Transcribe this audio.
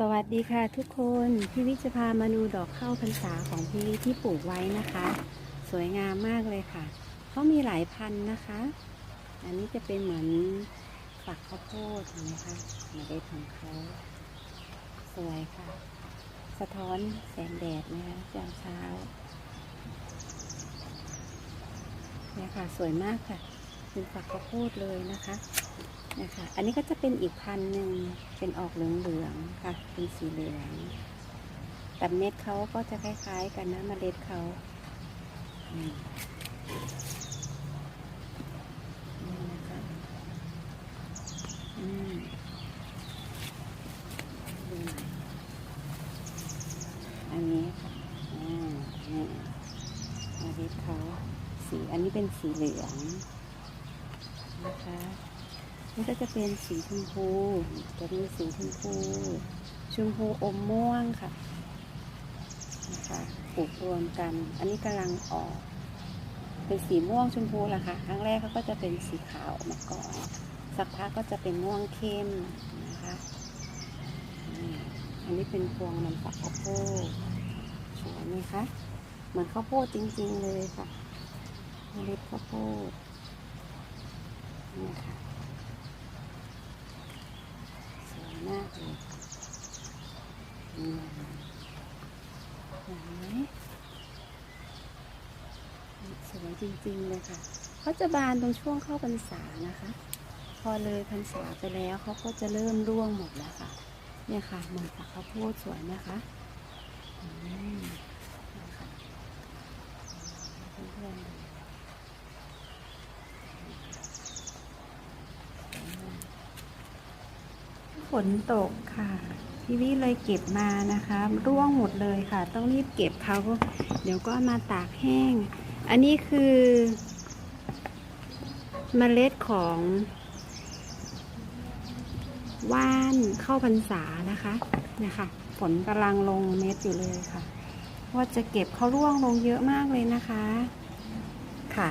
สวัสดีค่ะทุกคน พี่วิจะพามาดูดอกข้าวพรรษาของพี่วิที่ปลูกไว้นะคะ สวยงามมากเลยค่ะเขามีหลายพันนะคะ อันนี้จะเป็นเหมือนฝักข้าวโพดนไหมคะเมล็ดของเขาสวยค่ะ สะท้อนแสงแดดนะคะยามเช้าเนี่ยค่ะสวยมากค่ะเป็นฝักข้าวโพดเลยนะคะ นะคะ อันนี้ก็จะเป็นอีกพันหนึ่งเป็นออกเหลืองๆค่ะ เป็นสีเหลือง แต่เม็ดเขาก็จะคล้ายๆกันนะเมล็ดเขาอันนี้ค่ะอ่านี่เมล็ดเขาสี อันนี้เป็นสีเหลืองนะคะ นี่ก็จะเป็นสีชมพูจะมีสีชมพู ชมพูอมม่วงค่ะนะคะปลูกรวมกัน อันนี้กำลังออก เป็นสีม่วงชมพูละค่ะ ครั้งแรกเขาก็จะเป็นสีขาวมาก่อน สักพักก็จะเป็นม่วงเข้มนะคะอันนี้เป็นพวงมันฝักข้าวโพดสวยไหมคะ เหมือนข้าวโพดจริง ๆ เลยค่ะเมล็ดข้าวโพดนี่ค่ะ สวยมากเลยอืม เห็นไหมสวยจริงๆเลยค่ะเขาจะบานตรงช่วงเข้าพรรษานะคะ พอเลยพรรษาไปแล้วเขาก็จะเริ่มร่วงหมดแล้วค่ะ เนี่ยค่ะเหมือนฝักข้าวโพดสวยนะคะฝนตกค่ะ พี่วิเลยเก็บมานะคะร่วงหมดเลยค่ะ ต้องรีบเก็บเขาเดี๋ยวก็มาตากแห้ง อันนี้คือเมล็ดของว่านเข้าพรรษานะคะเนี่ยค่ะฝนกำลังลงเม็ดอยู่เลยค่ะ ว่าจะเก็บเขาร่วงลงเยอะมากเลยนะคะค่ะ